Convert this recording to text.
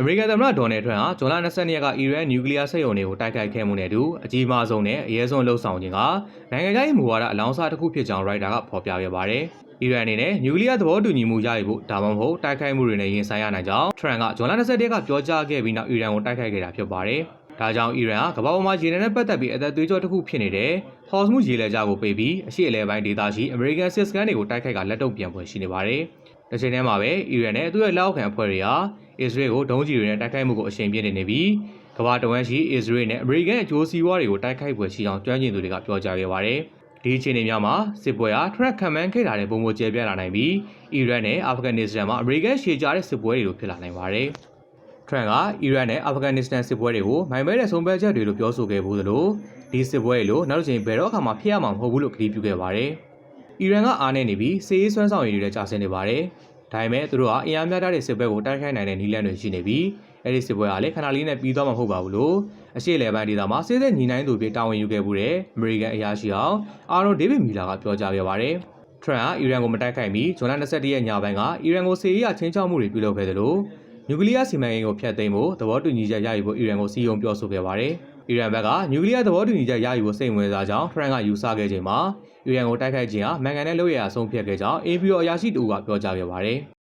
အမေရိကန်သမ္မတဒေါ်နယ်ထရန့်ဟာဇွန်လ22ရက်ကအီရန်နျူကလ িয়ার စက်ရုံတွေကိုတိုက်ခိုက်ခဲ့မှုနဲ့အတူအကြီးမားဆုံးနဲ့အရေးဆုံးလှုပ်ဆောင်ခြင်းကနိုင်ငံခြားရေးမူဝါဒအလောင်းစားတစ်ခုဖြစ်ကြောင်းရိုက်တာကဖော်ပြခဲ့ပါတယ်။အီရန်အနေနဲ့နျူကလ িয়ার သဘောတူညီမှုရယူဖို့ဒါမှမဟုတ်တိုက်ခိုက်မှုတွေနဲ့ရင်ဆိုင်ရနိုင်ကြောင်းထရန့်ကဇွန်လ21ရက်ကပြောကြားခဲ့ပြီးနောက်အီရန်ကိုတိုက်ခိုက်ခဲ့တာဖြစ်ပါတယ်။ဒါကြောင့်အီရန်ကကမ္ဘာပေါ်မှာရေနံနဲ့ပတ်သက်ပြီးအသက်သွေးကြောတစ်ခုဖြစ်နေတဲ့ဟော့စမှုရေလက်ကြားကိုပိတ်ပြီးအရှိအလဲပိုင်းဒေသရှိအမေရိကန်စစ်စခန်းတွေကိုတိုက်ခိုက်ကလက်တုံ့ပြန်ဖွယ်ရှိနေပါတယ်။တစ်ချိန်တည်းမှာပဲအီရန်နဲ့သူ့ရဲ့လက်အောက်ခံအဖွဲ့တွေဟာ အစ္စရေးကိုဒုံးကျည်တွေနဲ့တိုက်ခိုက်မှုကိုအရှိန်ပြင်းနေနေပြီးကမ္ဘာတဝန်းရှိအစ္စရေးနဲ့အမေရိကန်အကျိုးစီးပွားတွေကိုတိုက်ခိုက်ဖွယ်ရှိအောင်ကျွမ်းကျင်သူတွေကပြောကြားခဲ့ပါတယ်။ဒီအခြေအနေများမှာစစ်ပွဲဟာထရက်ခံမှန်းခဲ့တာတဲ့ပုံမကျဲပြန့်လာနိုင်ပြီးအီရန်နဲ့အာဖဂန်နစ္စတန်မှာအမေရိကန်ရှေ့ကြားတဲ့စစ်ပွဲတွေလိုဖြစ်လာနိုင်ပါတယ်။ထရန့်ကအီရန်နဲ့အာဖဂန်နစ္စတန်စစ်ပွဲတွေကိုမိုင်မဲတဲ့ဆုံးဖြတ်ချက်တွေလို့ပြောဆိုခဲ့ဘူးသလိုဒီစစ်ပွဲတွေလို့နောက်တစ်ချိန်ဘယ်တော့အခါမှဖြစ်ရမှာမဟုတ်ဘူးလို့ကတိပြုခဲ့ပါတယ်။အီရန်ကအားနေနေပြီးစစ်ရေးဆွမ်းဆောင်ရည်တွေလည်းကြာဆင်းနေပါတယ်။ ဒါပေမဲ့သူတို့ကအင်အားများတဲ့စစ်ပွဲကိုတိုက်ခိုက်နိုင်တဲ့နည်းလမ်းတွေရှိနေပြီးအဲ့ဒီစစ်ပွဲကလည်းခဏလေးနဲ့ပြီးသွားမှာမဟုတ်ပါဘူးလို့အရှိလေပိုင်းဒေသမှာစစ်စစ်ညီနိုင်သူဖြစ်တာဝန်ယူခဲ့မှုတဲ့အမေရိကန်အရာရှိအောင်အာရွန်ဒေးဗစ်မီလာကပြောကြားခဲ့ပါတယ်။ထရန့်ဟာအီရန်ကိုမတိုက်ခိုက်မီဇွန်လ22ရက်ညပိုင်းကအီရန်ကိုစစ်ရေးအချင်းချောက်မှုတွေပြုလုပ်ခဲ့တယ်လို့နျူကလ িয়ার စီမံကိန်းကိုဖျက်သိမ်းဖို့သဘောတူညီချက်ရယူဖို့အီရန်ကိုစီယုံပြောဆိုခဲ့ပါတယ်။အီရန်ဘက်ကနျူကလ িয়ার သဘောတူညီချက်ရယူဖို့စိတ်ဝင်စားကြောင်းထရန့်ကယူဆခဲ့ချိန်မှာအီရန်ကိုတိုက်ခိုက်ခြင်းဟာမန်ကန်တဲ့လုပ်ရအဆုံးဖြတ်ခဲ့ကြောင်းအေပီရိုအရာရှိတူကပြောကြားခဲ့ပါတယ်။